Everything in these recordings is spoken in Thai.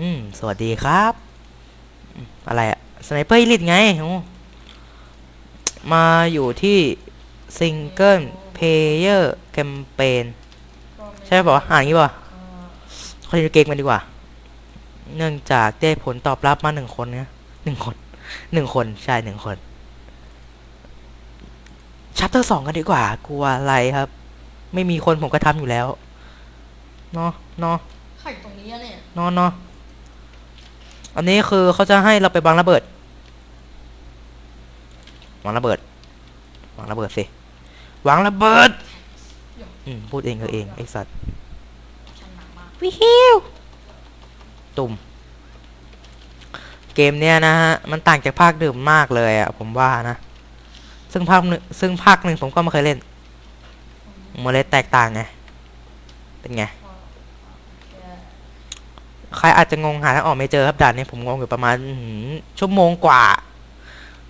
อืม สวัสดีครับอืมอะไรอะสไนเปอร์ลิทไงโอ้มาอยู่ที่ซิงเกิลเพเยอร์แคมเปญใช่ป่าวะอ่านอย่างงี้ป่ะเขาจะเกมกันดีกว่า เนื่องจากได้ผลตอบรับมาหนึ่งคนเนี่ยหนึ่งคนหนึ่งคนใช่หนึ่งคนชัปเตอร์สองกันดีกว่า กลัวอะไรครับ ไม่มีคนผมก็ทำอยู่แล้ว เนาะเนาะไข่ตรงนี้อะเนี่ย เนาะเนาะ อันนี้คือเขาจะให้เราไปวางระเบิดวางระเบิดวางระเบิดสิวางระเบิดอืมพูดเองก็เองไอสัตว์ชันหนักมากวิฮิวตุ่มเกมเนี้ยนะฮะมันต่างจากภาคเดิมมากเลยอะผมว่านะ ซึ่งภาคหนึ่งซึ่งภาคหนึ่งผมก็ไม่เคยเล่นมันเลยแตกต่างไงเป็นไง ใครอาจจะงงหาทางออกไม่เจอครับด่านนี้ผมงงอยู่ประมาณอื้อหือชั่วโมงกว่า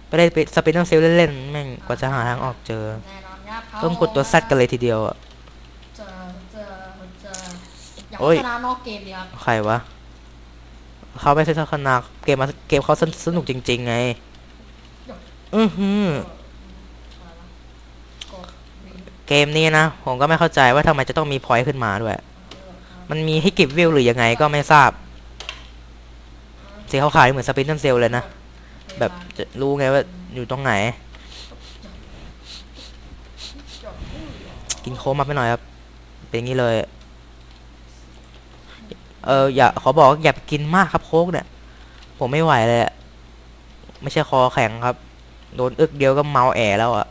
ไปได้ไปสปินเนอร์เซลเล่นๆแม่งกว่าจะหาทางออกเจอแน่นอนครับต้องกดตัวซัดกันเลยทีเดียวอะเจอเจอเจออยากโอ้ยชนะนอกเกมดีครับใครวะเขาไม่ใช่ทัศนาเกมมาเกมเขาสนุกจริง ๆ ไง อือหืออะไรวะกดรีเกมนี้นะ ผมก็ไม่เข้าใจว่าทำไมจะต้องมีพอยต์ขึ้นมาด้วย มันมีให้เก็บวิวหรือยังไงก็ไม่ทราบ สีขาวๆนี่เหมือนสปินเนอร์เซลเลยนะ แบบจะรู้ไงว่าอยู่ตรงไหน กินโค้กมาไปหน่อยครับ เป็นอย่างนี้เลย เอออย่าขอบอกอย่ากินมากครับโค้กเนี่ย ผมไม่ไหวเลยไม่ใช่คอแข็งครับ โดนอึกเดียวก็เมาแอแล้วอะ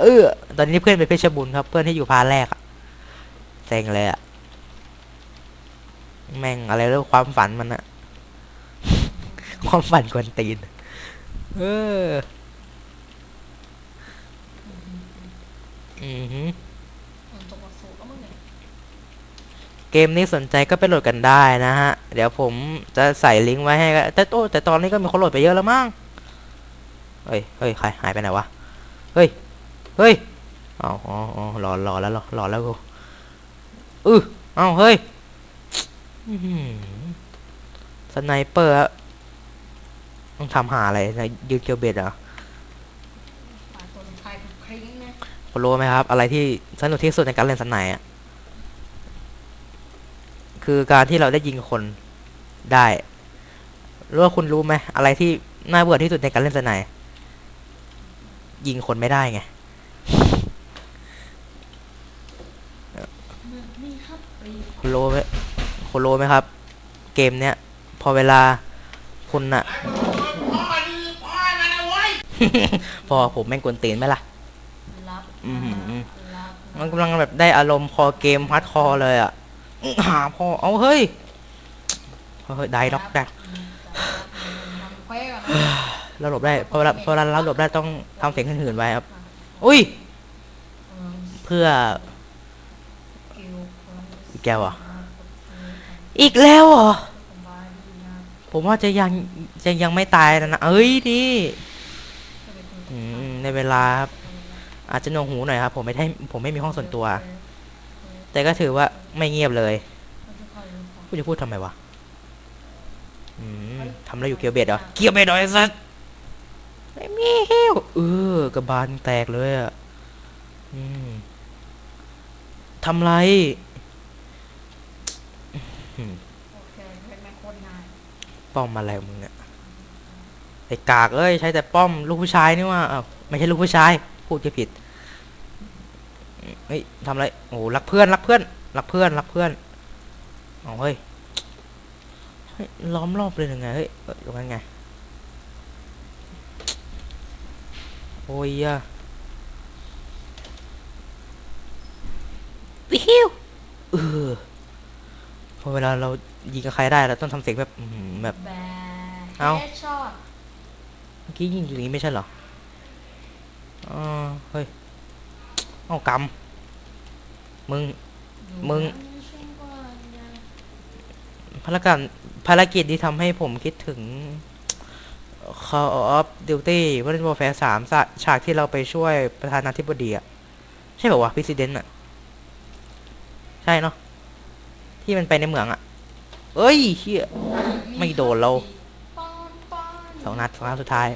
เออ ตอนนี้เพื่อนเป็นเพชรบุญครับ เพื่อนที่อยู่พาร์ทแรกอะเซ็งเลยอะ แม่งอะไรเรื่องความฝันมันอะความฝันกวนตีน เออ อือหือมันตกมาสูงแล้วมึงเกมนี้สนใจก็ไปโหลดกันได้นะฮะ เดี๋ยวผมจะใส่ลิงก์ไว้ให้ แต่โตแต่ตอนนี้ก็มีคนโหลดไปเยอะแล้วมั้ง เฮ้ย เฮ้ย ใครหายไปไหนวะ เฮ้ย เฮ้ยอ๋ออ๋ออ๋อรอรอแล้วหรอรอแล้วกูอือเอ้า เฮ้ย สไนเปอร์อะต้องทำหาอะไรนะยืนเกียวเบ็ดเหรอฝ่ายตัวสุดท้ายคือคริ้งนะคุณรู้ไหมครับ อะไรที่สนุกที่สุดในการเล่นสไนอะคือการที่เราได้ยิงคนได้รู้ว่าคุณรู้ไหมอะไรที่น่าเบื่อที่สุดในการเล่นสไนยิงคนไม่ได้ไงนี่ครับรีคุณรู้ไหม คุณรู้ไหมครับ เกมเนี้ยพอเวลาคุณอะพอผมแม่งกวนตีนไหมล่ะรับอื้อหือรับมันกำลังแบบได้อารมณ์คอเกมฮาร์ดคอร์เลยอะอื้อหาพอเอาเฮ้ยเฮ้ยได้ด็อกได้เควก่อนนะเราหลบได้พอเวลาพอเวลาเราหลบได้ต้องทำเสียงหืนๆไว้ครับ อุ้ยเออเพื่อกิลคนอีกแก้วเหร อีกแล้วเหรอ ผมว่าจะยังจะยังไม่ตายนะนะเอ้ยนี่จะไปคุยอืมในเวลาครับอาจจะหนวกหูหน่อยครับ ผมไม่ได้ผมไม่มีห้องส่วนตัว แต่ก็ถือว่าไม่เงียบเลยกูจะพูดทำไมวะอืมทำอะไรอยู่เกียวเบ็ดเหรอเกียวเบ็ดเหรอไอ้สัสไม่มีเฮวเออกระบาลแตกเลยอะอืมทำไร โอเคเป็นแม่โคตรง่ายป้อมอะไรของมึงเนี่ยไอ้กากเอ้ยใช้แต่ป้อมลูกผู้ชายนี่ว่าอ้าวไม่ใช่ลูกผู้ชาย พูดจะผิดเฮ้ยทำอะไรโอ้โหรักเพื่อนรักเพื่อนรักเพื่อนรักเพื่อนเอาเฮ้ยเฮ้ยล้อมรอบเลยยังไงเฮ้ยเอ้ยตรงนั้นไงโอ้ยอะวิวเออ พอเวลาเรายิงกับใครได้เราต้องทำเสียงแบบอื้อหือแบบ แบเอ้าเฮดช็อตเมื่อกี้ยิงอยู่นี้ไม่ใช่เหรออ๋อเฮ้ยเอากำมึง มึง ภารกิจภารกิจที่ทำให้ผมคิดถึง Call of Duty Modern Warfare 3ฉากฉากที่เราไปช่วยประธานาธิบดีอะใช่ป่าวะ President อะใช่เนาะ ที่มันไปในเหมืองอะเอ้ยเฮียไม่โดนเราสองนัดสองนัดสุดท้าย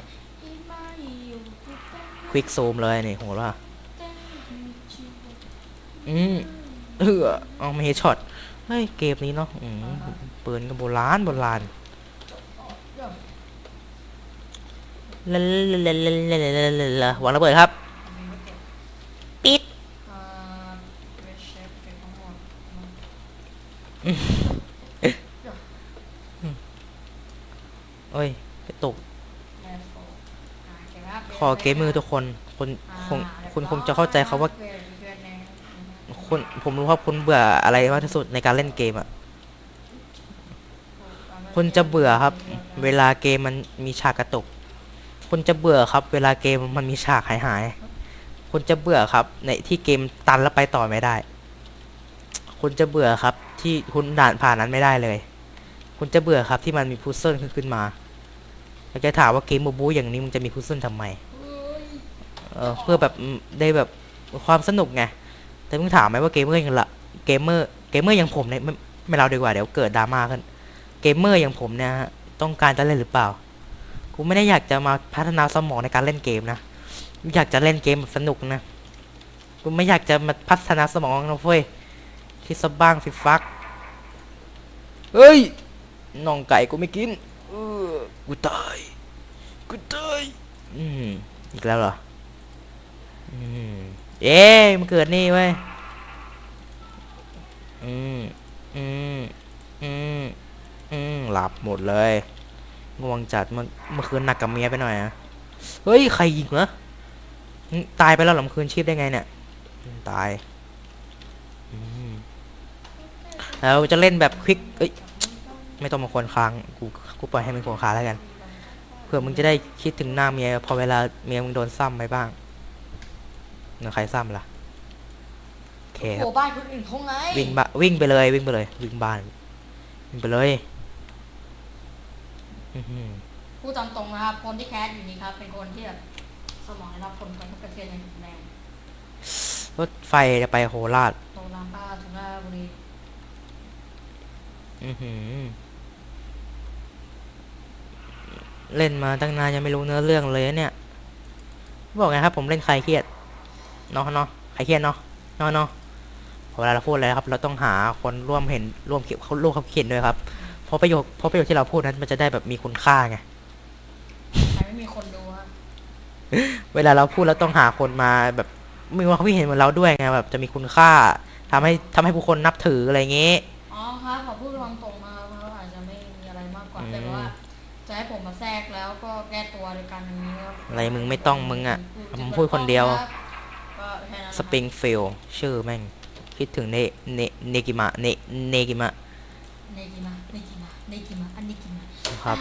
ควิกซูมเลยนี่โหว่าอืมเออเอาไม่เฮดช็อตเฮ้ยเกมนี้เนาะอืมปืนก็โบราณโบราณลาลาลาลาลาลาลาลวางระเบิดครับ ปิด อ่าเวชเชฟเป็นทั้งหมด เอ้ยกระตุก แลโฟอ่าเก็บ คอเกมเมอร์ทุกคนคุณคงคุณคงจะเข้าใจเขาว่าคุณผมรู้ว่าคุณเบื่ออะไรมากที่สุดในการเล่นเกมอะคุณจะเบื่อครับ เวลาเกมมันมีฉากกระตุก คุณจะเบื่อครับ เวลาเกมมันมีฉากหายหายคุณจะเบื่อครับ ในที่เกมตันแล้วไปต่อไม่ได้ คุณจะเบื่อครับ ที่คุณด่านผ่านนั้นไม่ได้เลย คุณจะเบื่อครับที่มันมีพุซเซิลขึ้นมา อยากจะถามว่าเกมบูบูอย่างนี้มึงจะมีพุซเซิลทำไมเออเพื่อแบบได้แบบความสนุกไงแต่มึงถามไหมว่าเกมเมอร์อย่างละเกมเมอร์เกมเมอร์อย่างผมเนี่ยไม่ไม่เราดีกว่าเดี๋ยวเกิดดราม่าขึ้นเกมเมอร์อย่างผมเนี่ยฮะต้องการจะเล่นหรือเปล่ากูไม่ได้อยากจะมาพัฒนาสมองในการเล่นเกมนะอยากจะเล่นเกมแบบสนุกนะกูไม่อยากจะมาพัฒนาสมองนะเฟ้ยคิดซะบ้างสิฟักเฮ้ยน่องไก่กูไม่กิน กูตาย กูตาย อืมอีกแล้วเหรอ อืมเอ๊ะมันเกิดนี่เว้ย อืม อืม อืม อืม หลับหมดเลย ง่วงจัดเมื่อเมื่อคืนหนักกับเมียไปหน่อยอะเฮ้ย ใครยิงเหรออืมตายไปแล้วเหรอเมื่อคืนชีพได้ไงเนี่ยอืมตายอืมแล้วจะเล่นแบบควิกเอ้ย ไม่ต้องมาคนค้างกูกูปล่อยให้มันคนค้างแล้วกันเพื่อมึงจะได้คิดถึงหน้าเมียพอเวลาเมียมึงโดนซ้ำไปบ้างเนื้อใครซ้ำล่ะโอเคครัโอ้บบ้านคนอื่นเขาไงวิ่งบะวิ่งไปเลย วิ่งไปเลย วิ่งบ้านวิ่งไปเลยอื้อหือพูดตามตรงนะครับคนที่แคสอยู่นี้ครับ เป็นคนที่แบบสมองได้รับผลกระทบกระเทือนอย่างรุนแรงรถไฟจะไปโคราชโตรามป้าทุราบุรีอือหือ เล่นมาตั้งนานยังไม่รู้เนื้อเรื่องเลยนะเนี่ย บอกไงครับ ผมเล่นใครเครียดเนาะเนาะใครเครียดเนาะเนาะเนาะพอเวลาเราพูดอะไรครับ เราต้องหาคนร่วมเห็นร่วมเขียนเขาร่วมเขาเขียนด้วยครับเพราะประโยคเพราะประโยคที่เราพูดนั้นมันจะได้แบบมีคุณค่าไงใครไม่มีคนดูครับเวลาเราพูดแล้วต้องหาคนมาแบบมีความคิดเห็นเหมือนเราด้วยไงแบบจะมีคุณค่าทำให้ทำให้ผู้คนนับถืออะไรเงี้ยอ๋อครับขอพูดตามตรงน จะให้ผมมาแทรกแล้วก็แก้ตัวโดยการอย่างนี้ครับอะไรมึงไม่ต้องมึงอะมึงพูดคนเดียว ก็แนั้สปริงฟิลชื่อแม่ง คิดถึงเนเนเนกิมะเนเนกิมะเนกิมะเนกิมะเนกิมะอันนี้กิมะครับ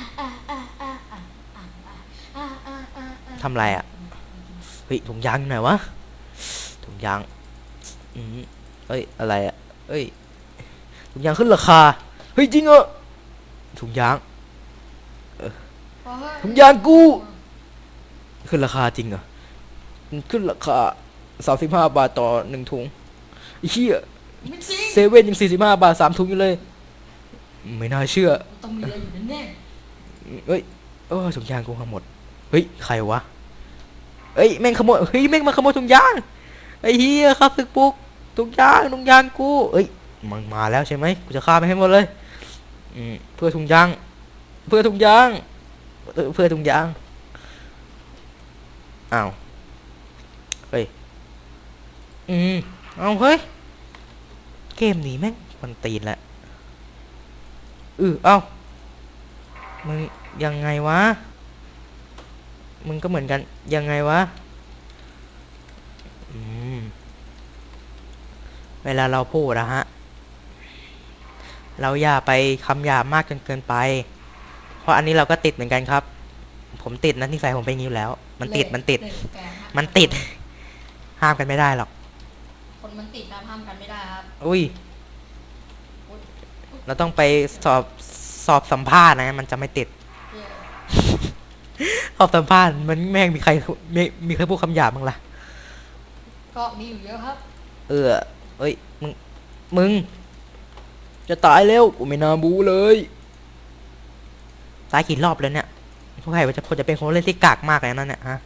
ทำไรอะเฮ้ยถุงยางไหนวะถุงยางอืมเอ้ยอะไรอะเอ้ยถุงยางขึ้นราคาเฮ้ยจริงเหรอถุงยาง ถอะถุงยางกูขึ้นราคาจริงเหรอมันขึ้นราคาสามสิบห้าบาทต่อหนึ่งถุงไอ้เหี้ยไม่จริงเซเว่นยังสี่สิบห้าบาทสามถุงอยู่เลย ไม่น่าเชื่อต้องมีอะไรอยู่แน่เอ้ยเออถุงยางกูทั้งหมดเฮ้ยใครวะเฮ้ยแม่งขโมยเฮ้ยแม่งมาขโมยถุงยางไอ้เฮียครับสึกปุกถุงยางถุงยางกูเอ้ยมันมาแล้วใช่ไหมกูจะฆ่าไม่ให้หมดเลยอืมเพื่อถุงยาง เพื่อถุงยาง เออเพื่อถุงยาง อ้าว เฮ้ย อืม เอาเฮ้ย เกมนี้แม่งมันตีนแหละเออเอ้ามึงยังไงวะ มึงก็เหมือนกัน ยังไงวะ อืม เวลาเราพูดนะฮะ เราอย่าไปคำหยาบมากจนเกินไป เพราะอันนี้เราก็ติดเหมือนกันครับ ผมติดนะนิสัยผมเป็นอย่างนี้อยู่แล้วๆมันติดมันติดเลยแปลกครับมันติด ห้ามกันไม่ได้หรอก คนมันติดนะห้ามกันไม่ได้ครับ อุ้ย เราต้องไปสอบสอบสัมภาษณ์นะ มันจะไม่ติดเพื่อสอบสัมภาษณ์มันแม่งมีใครมีมีใครพูดคำหยาบบ้างล่ะ ก็มีอยู่เยอะครับ เออเอ้ยมึงมึง จะตายแล้วกูไม่น่าบูเลย ตายกี่รอบแล้วเนี่ยทุกใครว่าจะคนจะเป็นคนเล่นที่กากมากเลยนั่นเนี่ยฮะ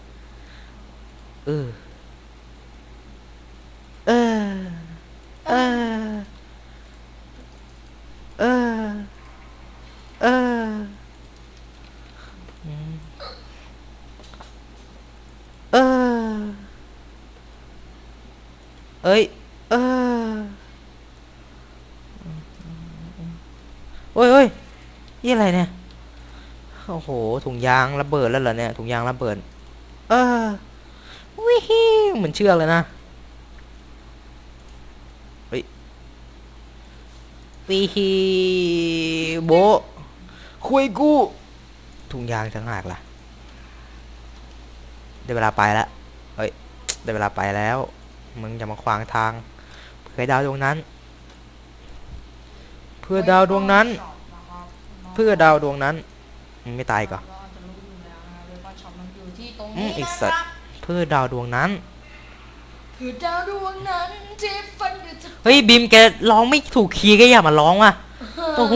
เออเออเออเออเออเออเอ้ยเออโอ้ยโอ้ยนี่อะไรเนี่ย โอ้โห ถุงยางระเบิดแล้วเหรอเนี่ย ถุงยางระเบิด เออวิฮิเหมือนเชือกเลยนะวิฮิโบคุยกู ถุงยางจังหากล่ะ ได้เวลาไปแล้วเฮ้ย ได้เวลาไปแล้ว มึงอย่ามาขวางทางเพื่อดาวดวงนั้น เพื่อดาวดวงนั้น เพื่อดาวดวงนั้น ไม่ตายก่อนเราอาจจะรู้อยู่แล้วนะเวลาช็อปมันอยู่ที่ตรงอืนี้มไอ้นะสัคตว์รับเพื่อดาวดวงนั้นคือดาวดวงนั้นที่ฝันอยู่จะเฮ้ยบีมแกร้องไม่ถูกคีย์ก็อย่ามาร้องว่ะโอ้โห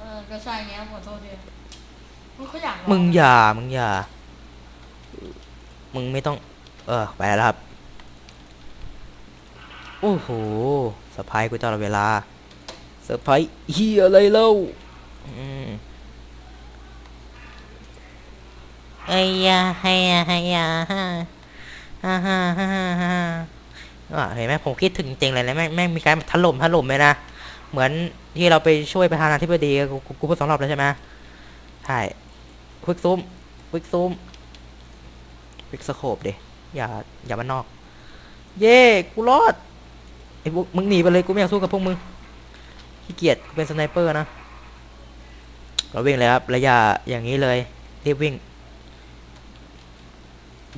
เออก็ใช่ไงขอโทษทีมึงเขาอยากร้มึงอย่ามึงอย่า มึงไม่ต้อง เออไปแล้วครับโอ้โหสะพายกูตลอดเวลาเซอร์ไพรส์เฮียอะไรเล่าอืมไอ้ยาไอ้ยาไอ้ยาฮ่าฮ่าฮ่าฮ่าฮ่าเห็นไหมผมคิดถึงจริงๆเลยนะแม่งแม่งมีการถล่มถล่มเลยนะ เหมือนที่เราไปช่วยประธานาธิบดีกูกูกูพูดสองรอบแล้วใช่ไหมใช่ควิกซูมควิกซูมควิกสโคปดิอย่าอย่ามานอก เย่กูรอดไอ้พวกมึงหนีไปเลยกูไม่อยากสู้กับพวกมึงขี้เกียจเป็นสไนเปอร์นะก็วิ่งเลยครับระยะอย่างนี้เลยรีบวิ่ง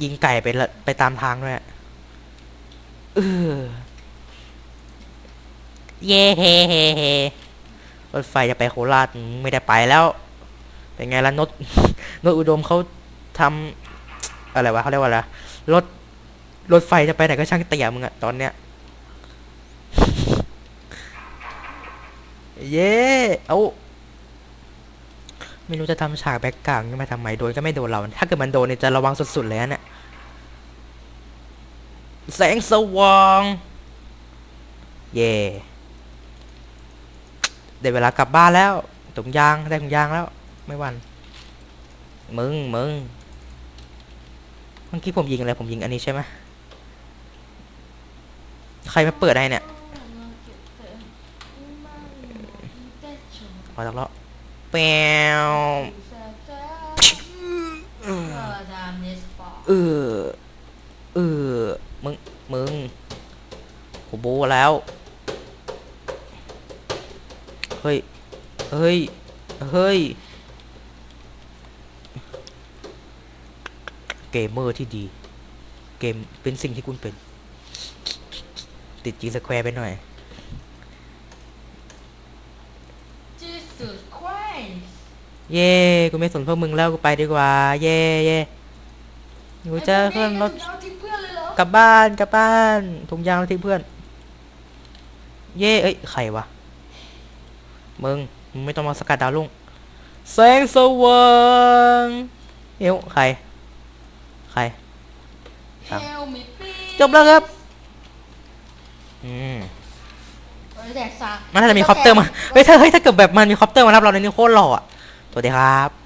ยิงไก่ไปละไปตามทางด้วยอะเออเย่เฮเฮเฮรถไฟจะไปโคราชไม่ได้ไปแล้ว เป็นไงล่ะนดนดอุดมเขาทำอะไรวะเขาเรียกว่าอะไรรถรถไฟจะไปไหนก็ช่างเตี่ยมึงอะตอนเนี้ยเย้เอา ไม่รู้จะทำฉากแบ็กกราวด์นี่มาทำไมโดนก็ไม่โดนเรา ถ้าเกิดมันโดนเนี่ยจะระวังสุดๆเลยนะเนี่ยแสงสว่าง เย่ได้เวลากลับบ้านแล้วถุงยางได้ถุงยางแล้ว ไม่หวัน มึงมึงเมื่อกี้ผมยิงอะไรผมยิงอันนี้ใช่ไหมใครมาเปิดให้เนี่ยพอจากแล้วแปวเออดามเอเอเออ มึง มึงกูโบแล้ว เฮ้ย เฮ้ย เฮ้ย เกมเมอร์ที่ดี เกมเป็นสิ่งที่คุณเป็น ติดจีสแควร์ไปหน่อย จีสุดควาย เย่กูไม่สนพวกมึงแล้วกูไปดีกว่า เย่เย่กูจะเพื่อนรถเอาทิ้งเพื่อนเลยเหรอกลับบ้านกลับบ้านถุงยางแล้วทิ้งเพื่อน เย่เอ้ยใครวะมึงมึงไม่ต้องมาสกัดดาวลุ่งแสงสว่างเอ้วใคร ใครครับเฮลมิปีจบแล้วครับอืมเออแดกซากมันน่าจะมีคอปเตอร์มาเฮ้ยถ้าเฮ้ยถ้าเกิดแบบมันมีคอปเตอร์มารับเราในนี้โคตรหล่ออะส วัสดีครับ